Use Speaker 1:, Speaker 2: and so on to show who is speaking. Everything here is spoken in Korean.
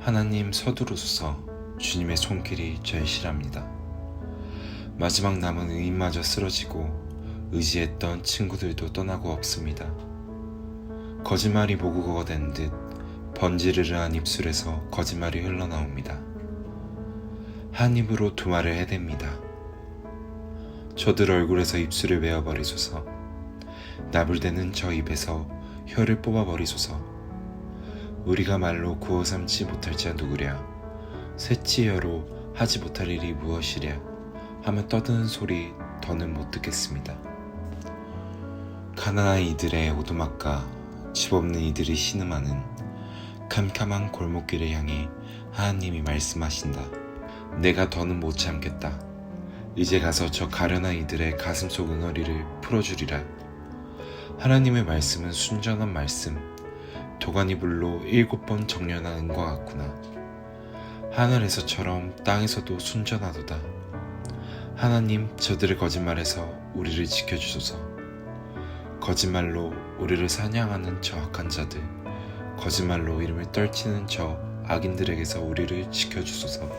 Speaker 1: 하나님 서두르소서 주님의 손길이 절실합니다. 마지막 남은 의인마저 쓰러지고 의지했던 친구들도 떠나고 없습니다. 거짓말이 모국어가 된 듯 번지르르한 입술에서 거짓말이 흘러나옵니다. 한 입으로 두 말을 해댑니다. 저들 얼굴에서 입술을 베어버리소서. 나불대는 저 입에서 혀를 뽑아버리소서. 우리가 말로 구워 삼지 못할 자 누구랴. 쇠치여로 하지 못할 일이 무엇이랴. 하며 떠드는 소리 더는 못 듣겠습니다. 가난한 이들의 오두막과 집 없는 이들이 신음하는 캄캄한 골목길을 향해 하나님이 말씀하신다. 내가 더는 못 참겠다. 이제 가서 저 가련한 이들의 가슴 속 응어리를 풀어주리라. 하나님의 말씀은 순전한 말씀, 도가니불로 일곱 번 정련한 은과 같구나. 하늘에서처럼 땅에서도 순전하도다. 하나님, 저들의 거짓말에서 우리를 지켜주소서. 거짓말로 우리를 사냥하는 저 악한 자들, 거짓말로 이름을 떨치는 저 악인들에게서 우리를 지켜주소서.